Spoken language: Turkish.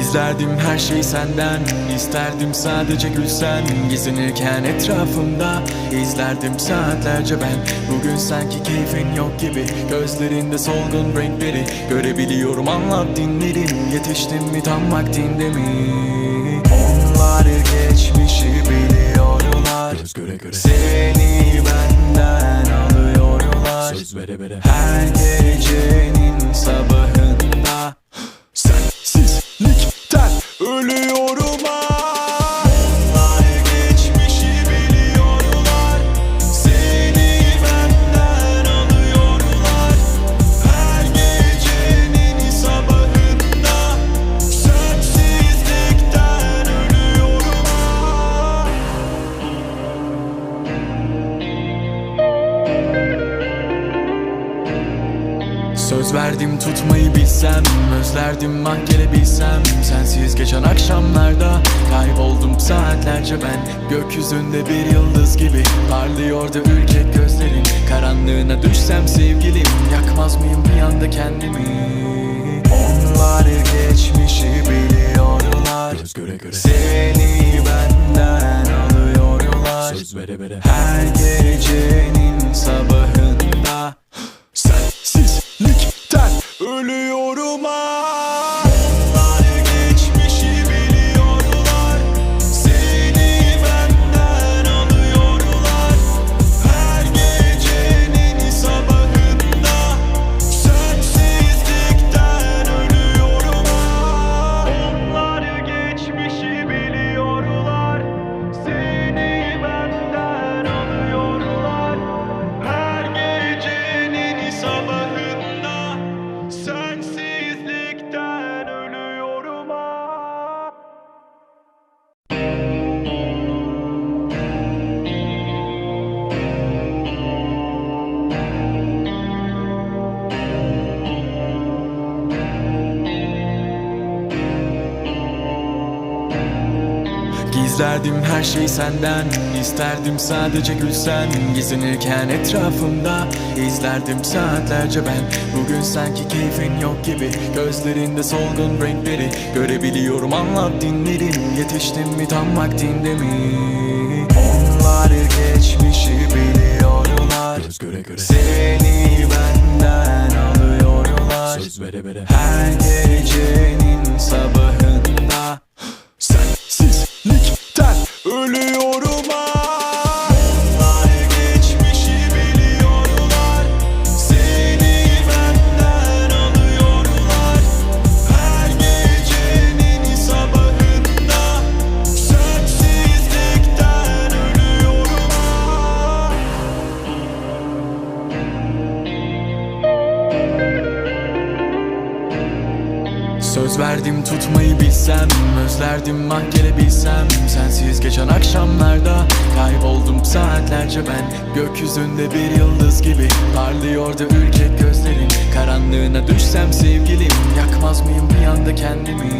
Gizlerdim her şeyi senden isterdim sadece gülsen. Gizlenirken etrafımda izlerdim saatlerce ben. Bugün sanki keyfin yok gibi Gözlerinde solgun renkleri. Görebiliyorum anlat dinlerim Yetiştim mi tam vaktinde mi? Onlar geçmişi biliyorlar. Göz göre göre. Seni Ölüm. Söz verdim tutmayı bilsem Özlerdim ah gelebilsem. Sensiz geçen akşamlarda Kayboldum saatlerce ben. Gökyüzünde bir yıldız gibi Parlıyordu ürkek gözlerin. Karanlığına düşsem sevgilim Yakmaz mıyım bir anda kendimi? Onlar geçmişi Gizlerdim her şeyi senden. İsterdim sadece gülsen Gizlenirken etrafımda. İzlerdim saatlerce ben. Bugün sanki keyfin yok gibi. Gözlerinde solgun renkleri Görebiliyorum. Anlat dinlerim. Yetiştim mi tam vaktinde mi? Onlar geçmişi Söz verdim tutmayı bilsem Özlerdim ah gelebilsem Sensiz geçen akşamlarda Kayboldum saatlerce ben. Gökyüzünde bir yıldız gibi Parlıyordu ürkek gözlerin Karanlığına düşsem sevgilim Yakmaz mıyım bir anda kendimi